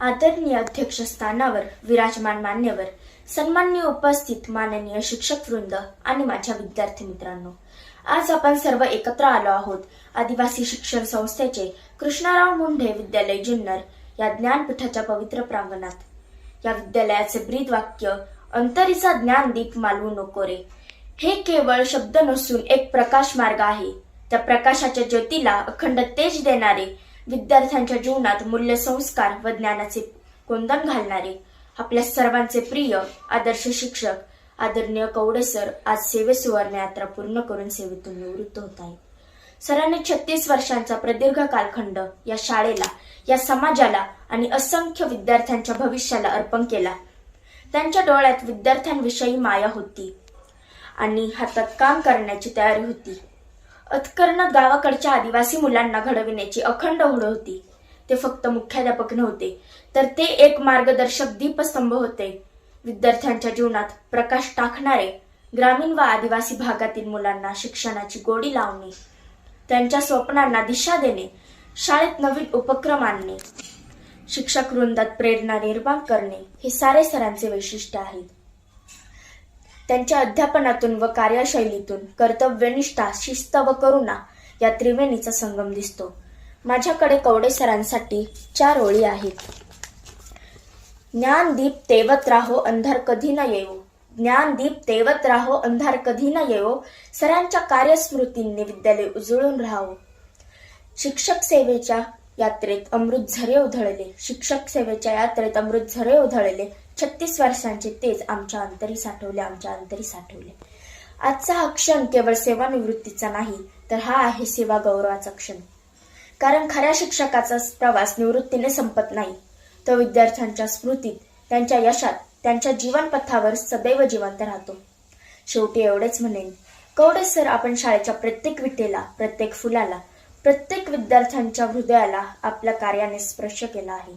आदरणीय अध्यक्षस्थानावर विराजमान मान्यवर सन्माननीय उपस्थित माननीय शिक्षक वृंद आणि माझ्या विद्यार्थी मित्रांनो. आज आपण सर्व एकत्र आलो आहोत. आदिवासी शिक्षण संस्थेचे कृष्णाराव मुंढे विद्यालय जुन्नर या ज्ञानपीठाच्या पवित्र प्रांगणात. या विद्यालयाचे ब्रीद वाक्य अंतरीचा ज्ञानदीप मालवू नको रे. हे केवळ शब्द नसून एक प्रकाश मार्ग आहे. त्या प्रकाशाच्या ज्योतीला अखंड तेज देणारे विद्यार्थ्यांच्या जीवनात मूल्य संस्कार व ज्ञानाचे कोंदण घालणारे आपल्या सर्वांचे प्रिय आदर्श शिक्षक आदरणीय कवडे सर आज सेवे सुवर्ण यात्रा पूर्ण करून सेवेतून निवृत्त होत आहेत. सरांनी छत्तीस वर्षांचा प्रदीर्घ कालखंड या शाळेला या समाजाला आणि असंख्य विद्यार्थ्यांच्या भविष्याला अर्पण केला. त्यांच्या डोळ्यात विद्यार्थ्यांविषयी माया होती आणि हातात काम करण्याची तयारी होती. अतकर्ण गावाकडच्या आदिवासी मुलांना घडविण्याची अखंड होड होती. ते फक्त मुख्याध्यापक नव्हते तर ते एक मार्गदर्शक दीपस्तंभ होते. विद्यार्थ्यांच्या जीवनात प्रकाश टाकणारे ग्रामीण व आदिवासी भागातील मुलांना शिक्षणाची गोडी लावणे त्यांच्या स्वप्नांना दिशा देणे शाळेत नवीन उपक्रम आणणे शिक्षक वृंदात प्रेरणा निर्माण करणे हे सारे सरांचे वैशिष्ट्य आहेत. त्यांच्या अध्यापनातून व कार्यशैलीतून कर्तव्यनिष्ठा शिस्त व करुणा या त्रिवेणीचा संगम दिसतो. माझ्याकडे कवडे सरांसाठी चार ओळी आहेत. ज्ञानदीप तेवत राहो अंधार कधी न येवो. ज्ञानदीप तेवत राहो अंधार कधी न येवो. सरांच्या कार्यस्मृतींनी विद्यालय उजळून राहावं. शिक्षक सेवेच्या यात्रेत अमृत झरे उधळले. शिक्षक सेवेच्या यात्रेत अमृत झरे उधळले. छत्तीस वर्षांचे तेज आमच्या अंतरी साठवले आमच्या अंतरी साठवले. आजचा हा क्षण केवळ सेवानिवृत्तीचा नाही तर हा आहे सेवा गौरवाचा क्षण. कारण खऱ्या शिक्षकाचा प्रवास निवृत्तीने संपत नाही. तो विद्यार्थ्यांच्या स्मृतीत त्यांच्या यशात त्यांच्या जीवनपथावर सदैव जिवंत राहतो. शेवटी एवढेच म्हणेन कवडे सर आपण शाळेच्या प्रत्येक विटेला प्रत्येक फुलाला प्रत्येक विद्यार्थ्यांच्या हृदयाला आपल्या कार्याने स्पर्श केला आहे.